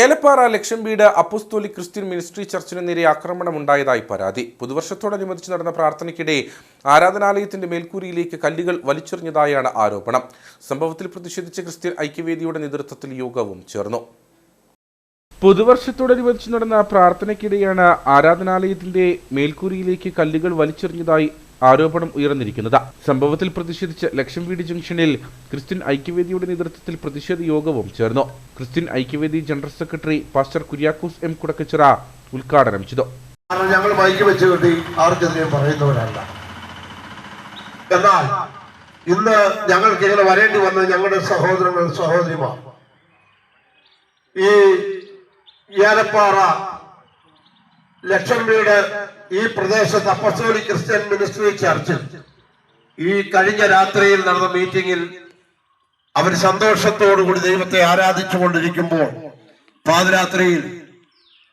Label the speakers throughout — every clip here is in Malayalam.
Speaker 1: ഏലപ്പാറ ലക്ഷം വീട് അപ്പുസ്തോലി ക്രിസ്ത്യൻ മിനിസ്ട്രി ചർച്ചിന് നേരെ ആക്രമണം ഉണ്ടായതായി പരാതി. പുതുവർഷത്തോടനുബന്ധിച്ച് നടന്ന പ്രാർത്ഥനയ്ക്കിടെ ആരാധനാലയത്തിന്റെ മേൽക്കൂരിയിലേക്ക് കല്ലുകൾ വലിച്ചെറിഞ്ഞതായാണ് ആരോപണം. സംഭവത്തിൽ പ്രതിഷേധിച്ച് ക്രിസ്ത്യൻ ഐക്യവേദിയുടെ നേതൃത്വത്തിൽ യോഗവും ചേർന്നു. പുതുവർഷത്തോടനുബന്ധിച്ച് നടന്ന പ്രാർത്ഥനയ്ക്കിടെയാണ് ആരാധനാലയത്തിന്റെ മേൽക്കൂരിയിലേക്ക് കല്ലുകൾ വലിച്ചെറിഞ്ഞതായി ആരോപണം ഉയർന്നിരിക്കുന്നത്. സംഭവത്തിൽ പ്രതിഷേധിച്ച് ലക്ഷം വീട് ജംഗ്ഷനിൽ ക്രിസ്ത്യൻ ഐക്യവേദിയുടെ നേതൃത്വത്തിൽ പ്രതിഷേധ യോഗവും ചേർന്നു. Christian Aikyavedi general secretary pastor Kuriakose M Kudakkachira ഉദ്ഘാടനം ചെയ്തു.
Speaker 2: ഞങ്ങൾ മൈക്ക് വെച്ച് കിട്ടി ആർക്കെതിരെയും പറയുന്നവരല്ല. എന്നാൽ ഇന്ന് ഞങ്ങൾക്ക് ഇങ്ങനെ വരേണ്ടി വന്നത് ഞങ്ങളുടെ സഹോദരങ്ങൾ സഹോദരിമാർ. ഈ ഏലപ്പാറ ലക്ഷം വീട് ഈ പ്രദേശത്ത് അപ്പസോളി ക്രിസ്ത്യൻ മിനിസ്ട്രി ചർച്ചിൽ ഈ കഴിഞ്ഞ രാത്രിയിൽ നടന്ന മീറ്റിംഗിൽ അവർ സന്തോഷത്തോടുകൂടി ദൈവത്തെ ആരാധിച്ചുകൊണ്ടിരിക്കുമ്പോൾ പാതിരാത്രിയിൽ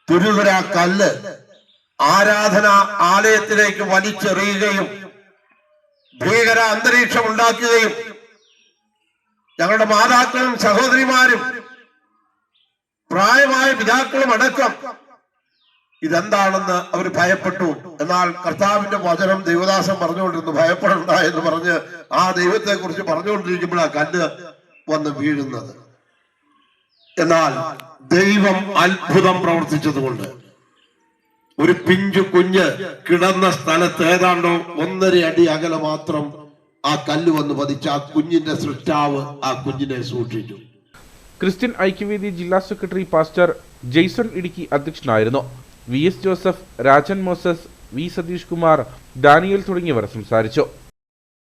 Speaker 2: തുരുതുര കല്ല് ആരാധന ആലയത്തിലേക്ക് വലിച്ചെറിയുകയും ഭീകര അന്തരീക്ഷം ഉണ്ടാക്കുകയും ഞങ്ങളുടെ മാതാക്കളും സഹോദരിമാരും പ്രായമായ പിതാക്കളും അടക്കം ഇതെന്താണെന്ന് അവർ ഭയപ്പെട്ടു. എന്നാൽ കർത്താവിന്റെ വചനം ദൈവദാസൻ പറഞ്ഞുകൊണ്ടിരുന്നു ഭയപ്പെടണ്ട എന്ന് പറഞ്ഞ് ആ ദൈവത്തെ കുറിച്ച് പറഞ്ഞുകൊണ്ടിരിക്കുമ്പോഴാണ് കല്ല് വന്ന് വീഴുന്നത്. എന്നാൽ ദൈവം അത്ഭുതം പ്രവർത്തിച്ചതുകൊണ്ട് ഒരു പിഞ്ചു കുഞ്ഞ് കിടന്ന സ്ഥലത്ത് ഏതാണ്ടോ ഒന്നര അടി അകലെ മാത്രം ആ കല്ല് വന്ന് പതിച്ച് ആ കുഞ്ഞിന്റെ സൃഷ്ടാവ് ആ കുഞ്ഞിനെ സൂക്ഷിച്ചു.
Speaker 1: ക്രിസ്ത്യൻ ഐക്യവേദി ജില്ലാ സെക്രട്ടറി പാസ്റ്റർ ജെയ്സൺ ഇടുക്കി അധ്യക്ഷനായിരുന്നു. V S Joseph Rajan Moses V Satheesh Kumar Daniel തുടങ്ങിയവർ സംസാരിച്ചു.